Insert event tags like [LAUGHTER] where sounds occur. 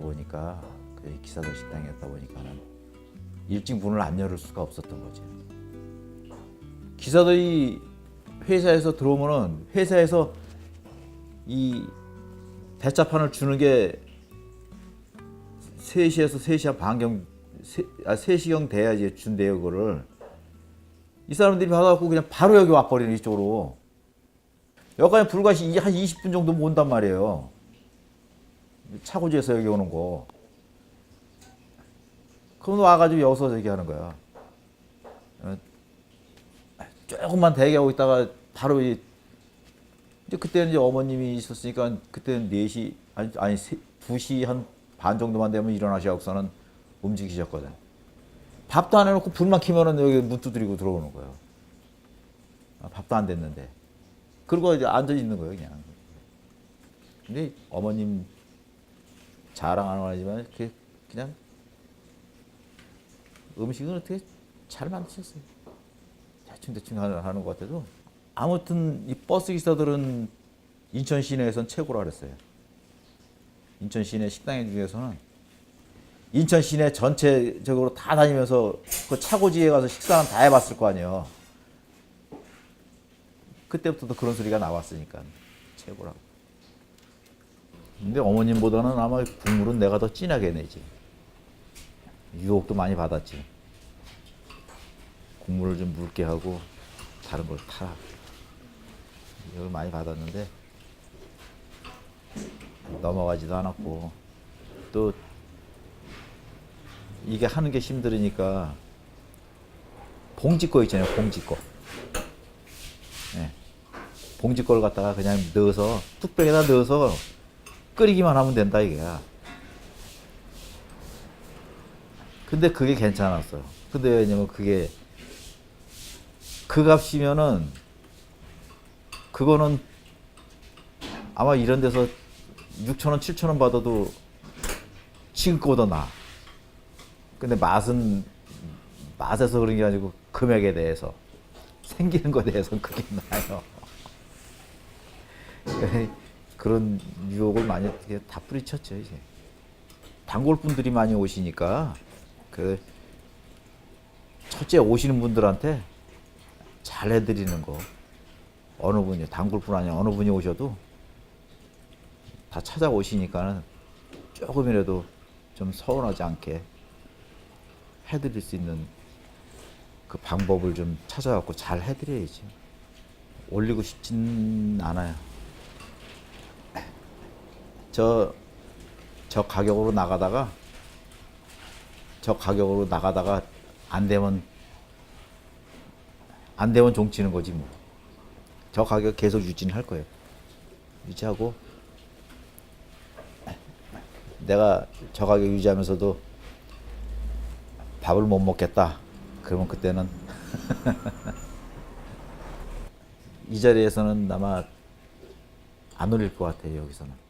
보니까 그 기사들 식당이었다 보니까는 일찍 문을 안 열을 수가 없었던 거지. 기사들이 회사에서 들어오면은 회사에서 이 대짜판을 주는 게 3시에서 3시 반경 세, 아 3시경 돼야지 준대요 그거를. 이 사람들이 받아갖고 그냥 바로 여기 와버리는 이쪽으로. 여기까지 불과 시- 한 20분 정도 온단 말이에요 차고지에서 여기 오는 거 그럼 와가지고 여기서 저기 하는 거야 어, 조금만 대기하고 있다가 바로 이 이제 그때는 이제 어머님이 있었으니까 그때는 4시 아니 아니 2시 한 반 정도만 되면 일어나셔갖고서는 움직이셨거든. 밥도 안 해놓고 불만 켜면은 여기 문 두드리고 들어오는 거예요. 아, 밥도 안 됐는데. 그리고 이제 앉아 있는 거예요, 그냥. 근데 어머님 자랑하는 건 아니지만 그냥 음식은 어떻게 잘 만드셨어요. 대충 대충 하는 것 같아도 아무튼 이 버스 기사들은 인천 시내에선 최고라 그랬어요. 인천 시내 식당 중에서는 인천 시내 전체적으로 다 다니면서 그 차고지에 가서 식사는 다 해봤을 거 아니에요. 그때부터도 그런 소리가 나왔으니까 최고라고. 근데 어머님보다는 아마 국물은 내가 더 진하게 내지. 유혹도 많이 받았지. 국물을 좀 묽게 하고 다른 걸 타. 이걸 많이 받았는데 넘어가지도 않았고 또 이게 하는 게 힘들으니까 봉지 거 있잖아요 봉지 거 예. 봉지 거를 갖다가 그냥 넣어서 뚝배기에다 넣어서 끓이기만 하면 된다 이게야 근데 그게 괜찮았어 근데 왜냐면 그게 그 값이면은 그거는 아마 이런 데서 6천 원, 7천 원 받아도 지금 거보다 나. 근데 맛은 맛에서 그런 게 아니고 금액에 대해서 생기는 거에 대해서는 그게 나요. [LAUGHS] 그런 유혹을 많이 다 뿌리쳤죠 이제. 단골 분들이 많이 오시니까 그 첫째 오시는 분들한테 잘 해드리는 거 어느 분이 단골뿐 아니라 어느 분이 오셔도 다 찾아오시니까는 조금이라도 좀 서운하지 않게 해드릴 수 있는 그 방법을 좀 찾아갖고 잘 해드려야지. 올리고 싶진 않아요. 저, 저 가격으로 나가다가, 저 가격으로 나가다가 안 되면, 안 되면 종치는 거지 뭐. 저 가격 계속 유지는 할 거예요. 유지하고, 내가 저 가격 유지하면서도 밥을 못 먹겠다. 그러면 그때는 [LAUGHS] 이 자리에서는 아마 안 올릴 것 같아요 여기서는.